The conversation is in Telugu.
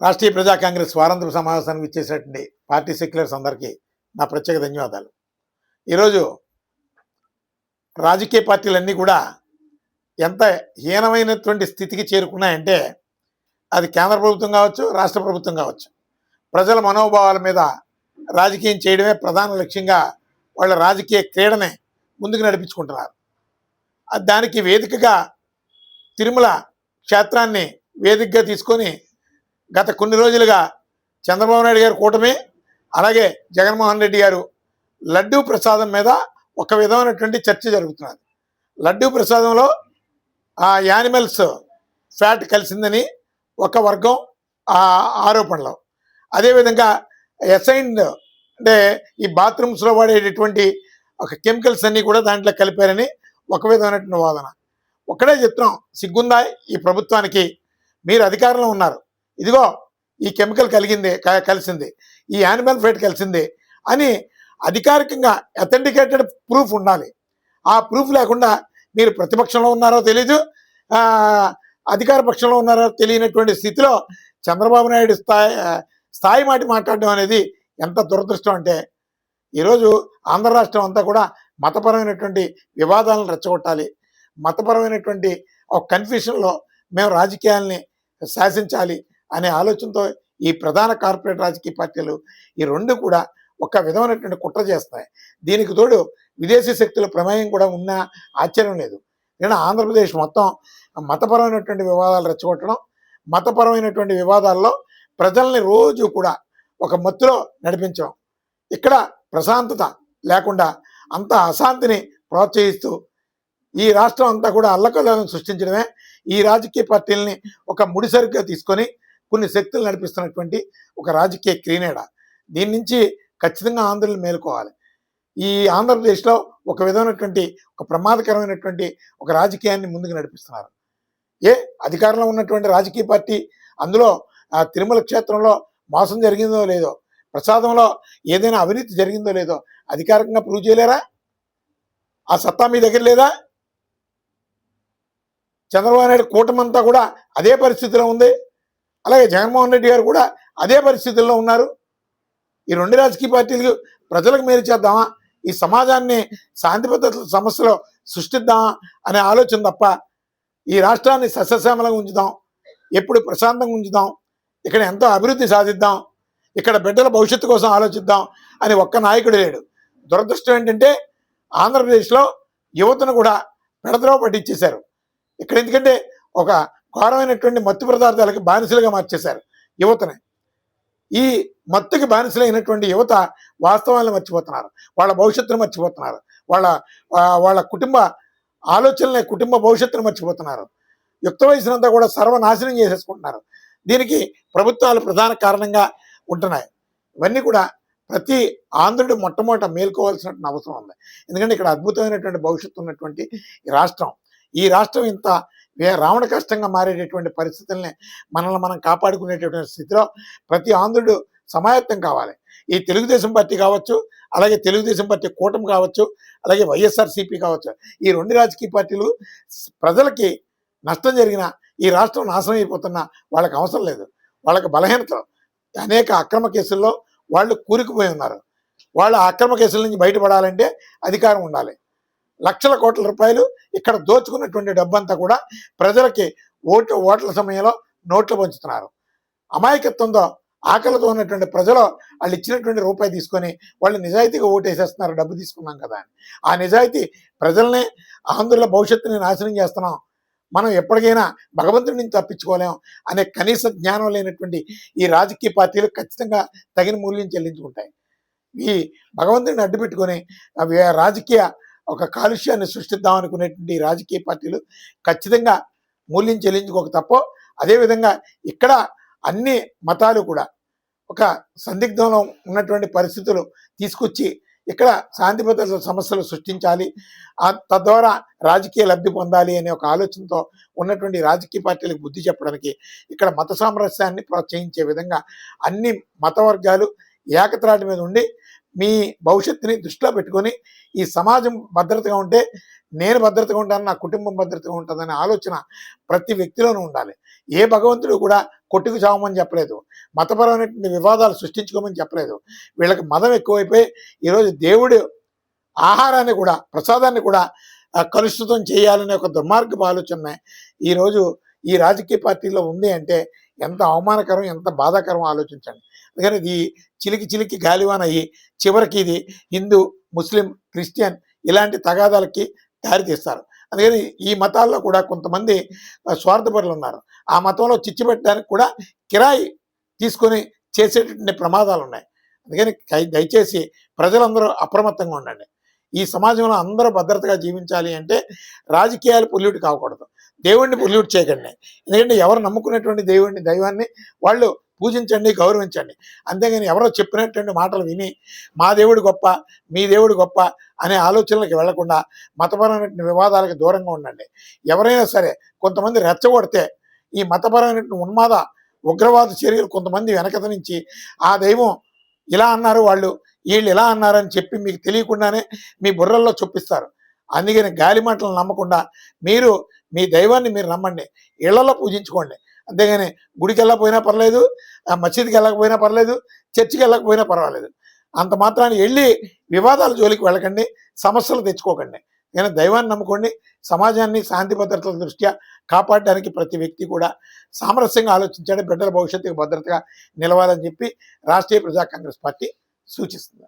రాష్ట్రీయ ప్రజా కాంగ్రెస్ స్వాతంత్ర సమావేశానికి ఇచ్చేసినటువంటి పార్టీ సెక్యులర్స్ అందరికీ నా ప్రత్యేక ధన్యవాదాలు. ఈరోజు రాజకీయ పార్టీలన్నీ కూడా ఎంత హీనమైనటువంటి స్థితికి చేరుకున్నాయంటే అది కేంద్ర ప్రభుత్వం కావచ్చు రాష్ట్ర ప్రభుత్వం కావచ్చు. ప్రజల మనోభావాల మీద రాజకీయం చేయడమే ప్రధాన లక్ష్యంగా వాళ్ళ రాజకీయ క్రీడనే ముందుకు నడిపించుకుంటున్నారు. దానికి వేదికగా తిరుమల క్షేత్రాన్ని వేదికగా తీసుకొని గత కొన్ని రోజులుగా చంద్రబాబు నాయుడు గారి కూటమి అలాగే జగన్మోహన్ రెడ్డి గారు లడ్డూ ప్రసాదం మీద ఒక విధమైనటువంటి చర్చ జరుగుతున్నది. లడ్డూ ప్రసాదంలో ఆ యానిమల్స్ ఫ్యాట్ కలిసిందని ఒక వర్గం ఆ ఆరోపణలు. అదేవిధంగా ఎసైన్డ్ అంటే ఈ బాత్రూమ్స్లో వాడేటటువంటి ఒక కెమికల్స్ అన్నీ కూడా దాంట్లో కలిపారని ఒక విధమైనటువంటి వాదన. ఒకటే చెప్తున్నాం సిగ్గుందా ఈ ప్రభుత్వానికి? మీరు అధికారంలో ఉన్నారు. ఇదిగో ఈ కెమికల్ కలిగింది కలిసింది ఈ యానిమల్ ఫైట్ కలిసింది అని అధికారికంగా అథెంటికేటెడ్ ప్రూఫ్ ఉండాలి. ఆ ప్రూఫ్ లేకుండా మీరు ప్రతిపక్షంలో ఉన్నారో తెలీదు అధికార పక్షంలో ఉన్నారో తెలియనటువంటి స్థితిలో చంద్రబాబు నాయుడు స్థాయి స్థాయి మాటి మాట్లాడడం అనేది ఎంత దురదృష్టం అంటే ఈరోజు ఆంధ్ర రాష్ట్రం అంతా కూడా మతపరమైనటువంటి వివాదాలను రెచ్చగొట్టాలి. మతపరమైనటువంటి ఒక కన్ఫ్యూషన్లో మేము రాజకీయాల్ని శాసించాలి. అనే ఆలోచనతో ఈ ప్రధాన కార్పొరేట్ రాజకీయ పార్టీలు ఈ రెండు కూడా ఒక విధమైనటువంటి కుట్ర చేస్తాయి. దీనికి తోడు విదేశీ శక్తుల ప్రమేయం కూడా ఉన్న ఆశ్చర్యం లేదు. నేను ఆంధ్రప్రదేశ్ మొత్తం మతపరమైనటువంటి వివాదాలు రెచ్చగొట్టడం మతపరమైనటువంటి వివాదాల్లో ప్రజల్ని రోజు కూడా ఒక మత్తులో నడిపించడం ఇక్కడ ప్రశాంతత లేకుండా అంత అశాంతిని ప్రోత్సహిస్తూ ఈ రాష్ట్రం అంతా కూడా అల్లకల్లోలను సృష్టించడమే ఈ రాజకీయ పార్టీలని ఒక ముడిసరుగ్గా తీసుకొని కొన్ని శక్తులు నడిపిస్తున్నటువంటి ఒక రాజకీయ క్రీనేడ. దీని నుంచి ఖచ్చితంగా ఆంధ్రులు మేలుకోవాలి. ఈ ఆంధ్రప్రదేశ్లో ఒక విధమైనటువంటి ఒక ప్రమాదకరమైనటువంటి ఒక రాజకీయాన్ని ముందుకు నడిపిస్తున్నారు. ఏ? అధికారంలో ఉన్నటువంటి రాజకీయ పార్టీ అందులో తిరుమల క్షేత్రంలో మోసం జరిగిందో లేదో ప్రసాదంలో ఏదైనా అవినీతి జరిగిందో లేదో అధికారికంగా ప్రూవ్ చేయలేరా? ఆ సత్తా మీ దగ్గర లేదా? చంద్రబాబు నాయుడు కూటమంతా కూడా అదే పరిస్థితిలో ఉంది. అలాగే జగన్మోహన్ రెడ్డి గారు కూడా అదే పరిస్థితుల్లో ఉన్నారు. ఈ రెండు రాజకీయ పార్టీలు ప్రజలకు మేలు చేద్దామా? ఈ సమాజాన్ని శాంతి భద్రతల సమస్యలో సృష్టిద్దామా అనే ఆలోచన తప్ప ఈ రాష్ట్రాన్ని సస్యశ్యామలంగా ఉంచుదాం ఎప్పుడు ప్రశాంతంగా ఉంచుదాం ఇక్కడ ఎంతో అభివృద్ధి సాధిద్దాం ఇక్కడ బిడ్డల భవిష్యత్తు కోసం ఆలోచిద్దాం అని ఒక్క నాయకుడు లేడు. దురదృష్టం ఏంటంటే ఆంధ్రప్రదేశ్లో యువతను కూడా పెడద్రోవ పట్టించేశారు. ఇక్కడ ఎందుకంటే ఒక ఘోరమైనటువంటి మత్తు పదార్థాలకు బానిసలుగా మార్చేశారు యువతని. ఈ మత్తుకి బానిసలైనటువంటి యువత వాస్తవాలను మర్చిపోతున్నారు. వాళ్ళ భవిష్యత్తును మర్చిపోతున్నారు. వాళ్ళ వాళ్ళ కుటుంబ ఆలోచనలే కుటుంబ భవిష్యత్తును మర్చిపోతున్నారు. యుక్త వయసునంతా కూడా సర్వనాశనం చేసేసుకుంటున్నారు. దీనికి ప్రభుత్వాలు ప్రధాన కారణంగా ఉంటున్నాయి. ఇవన్నీ కూడా ప్రతి ఆంధ్రుడు మొట్టమొదట మేల్కోవాల్సిన అవసరం ఉంది. ఎందుకంటే ఇక్కడ అద్భుతమైనటువంటి భవిష్యత్తు ఉన్నటువంటి ఈ రాష్ట్రం. ఈ రాష్ట్రం ఇంత రావణ కష్టంగా మారేటటువంటి పరిస్థితుల్ని మనల్ని మనం కాపాడుకునేటటువంటి స్థితిలో ప్రతి ఆంధ్రుడు సమాయత్తం కావాలి. ఈ తెలుగుదేశం పార్టీ కావచ్చు అలాగే తెలుగుదేశం పార్టీ కూటమి కావచ్చు అలాగే వైఎస్ఆర్సీపీ కావచ్చు. ఈ రెండు రాజకీయ పార్టీలు ప్రజలకి నష్టం జరిగిన ఈ రాష్ట్రం నాశనం అయిపోతున్న వాళ్ళకి అవసరం లేదు. వాళ్ళకి బలహీనత అనేక అక్రమ కేసుల్లో వాళ్ళు కూరుకుపోయి ఉన్నారు. వాళ్ళు అక్రమ కేసుల నుంచి బయటపడాలంటే అధికారం ఉండాలి. లక్షల కోట్ల రూపాయలు ఇక్కడ దోచుకున్నటువంటి డబ్బంతా కూడా ప్రజలకి ఓటు ఓట్ల సమయంలో నోట్లు పంచుతున్నారు. అమాయకత్వంతో ఆకలితో ఉన్నటువంటి ప్రజలు వాళ్ళు ఇచ్చినటువంటి రూపాయి తీసుకొని వాళ్ళు నిజాయితీగా ఓటేసేస్తున్నారు డబ్బు తీసుకున్నాం కదా అని. ఆ నిజాయితీ ప్రజల్ని ఆంధ్రుల భవిష్యత్తుని నాశనం చేస్తున్నాం. మనం ఎప్పటికైనా భగవంతుడి నుంచి తప్పించుకోలేం అనే కనీస జ్ఞానం లేనటువంటి ఈ రాజకీయ పార్టీలు ఖచ్చితంగా తగిన మూల్యం చెల్లించుకుంటాయి. ఈ భగవంతుడిని అడ్డు పెట్టుకొని రాజకీయ ఒక కాలుష్యాన్ని సృష్టిద్దాం అనుకునేటువంటి రాజకీయ పార్టీలు ఖచ్చితంగా మూల్యం చెల్లించుకోక తప్పో అదేవిధంగా ఇక్కడ అన్ని మతాలు కూడా ఒక సందిగ్ధంలో ఉన్నటువంటి పరిస్థితులు తీసుకొచ్చి ఇక్కడ శాంతి భద్రత సమస్యలు సృష్టించాలి ఆ తద్వారా రాజకీయ లబ్ధి పొందాలి అనే ఒక ఆలోచనతో ఉన్నటువంటి రాజకీయ పార్టీలకు బుద్ధి చెప్పడానికి ఇక్కడ మత సామరస్యాన్ని ప్రోత్సహించే విధంగా అన్ని మత వర్గాలు ఏకత్రాటి మీద ఉండి మీ భవిష్యత్తుని దృష్టిలో పెట్టుకొని ఈ సమాజం భద్రతగా ఉంటే నేను భద్రతగా ఉంటాను నా కుటుంబం భద్రతగా ఉంటుందనే ఆలోచన ప్రతి వ్యక్తిలోనూ ఉండాలి. ఏ భగవంతుడు కూడా కొట్టుకు చావమని చెప్పలేదు. మతపరమైనటువంటి వివాదాలు సృష్టించుకోమని చెప్పలేదు. వీళ్ళకి మతం ఎక్కువైపోయి ఈరోజు దేవుడు ఆహారాన్ని కూడా ప్రసాదాన్ని కూడా కలుషితం చేయాలనే ఒక దుర్మార్గపు ఆలోచన ఈరోజు ఈ రాజకీయ పార్టీలో ఉంది అంటే ఎంత అవమానకరం ఎంత బాధాకరం ఆలోచించండి. అందుకని ఇది చిలికి చిలికి గాలివాన అయ్యి చివరికి ఇది హిందూ ముస్లిం క్రిస్టియన్ ఇలాంటి తగాదాలకి దారితీస్తారు అందుకని ఈ మతాల్లో కూడా కొంతమంది స్వార్థపరులు ఉన్నారు. ఆ మతంలో చిచ్చిపెట్టడానికి కూడా కిరాయి తీసుకొని చేసేటటువంటి ప్రమాదాలు ఉన్నాయి. అందుకని దయచేసి ప్రజలందరూ అప్రమత్తంగా ఉండండి. ఈ సమాజంలో అందరూ భద్రతగా జీవించాలి అంటే రాజకీయాలు పొల్యూట్ కాకూడదు. దేవుణ్ణి పొల్యూట్ చేయకండి. ఎందుకంటే ఎవరు నమ్ముకునేటువంటి దేవుడిని దైవాన్ని వాళ్ళు పూజించండి గౌరవించండి. అంతేగాని ఎవరో చెప్పినటువంటి మాటలు విని మా దేవుడు గొప్ప మీ దేవుడు గొప్ప అనే ఆలోచనలకు వెళ్ళకుండా మతపరమైన వివాదాలకు దూరంగా ఉండండి. ఎవరైనా సరే కొంతమంది రెచ్చగొడితే ఈ మతపరమైన ఉన్మాద ఉగ్రవాద చర్యలు కొంతమంది వెనకత నుంచి ఆ దైవం ఇలా అన్నారు వాళ్ళు వీళ్ళు ఇలా అన్నారని చెప్పి మీకు తెలియకుండానే మీ బుర్రల్లో చొప్పిస్తారు. అందుకని గాలి మాటలు నమ్మకుండా మీరు మీ దైవాన్ని మీరు నమ్మండి. ఇళ్ళలో పూజించుకోండి. అంతేగాని గుడికి వెళ్ళకపోయినా పర్లేదు ఆ వెళ్ళకపోయినా పర్లేదు చర్చికి వెళ్ళకపోయినా పర్వాలేదు. అంత మాత్రాన్ని వెళ్ళి వివాదాల జోలికి వెళ్ళకండి సమస్యలు తెచ్చుకోకండి. నేను దైవాన్ని నమ్ముకోండి. సమాజాన్ని శాంతి భద్రతల దృష్ట్యా కాపాడడానికి ప్రతి వ్యక్తి కూడా సామరస్యంగా ఆలోచించాడు. బిడ్డల భవిష్యత్తుకు భద్రతగా నిలవాలని చెప్పి రాష్ట్రీయ ప్రజా కాంగ్రెస్ పార్టీ సూచిస్తుంది.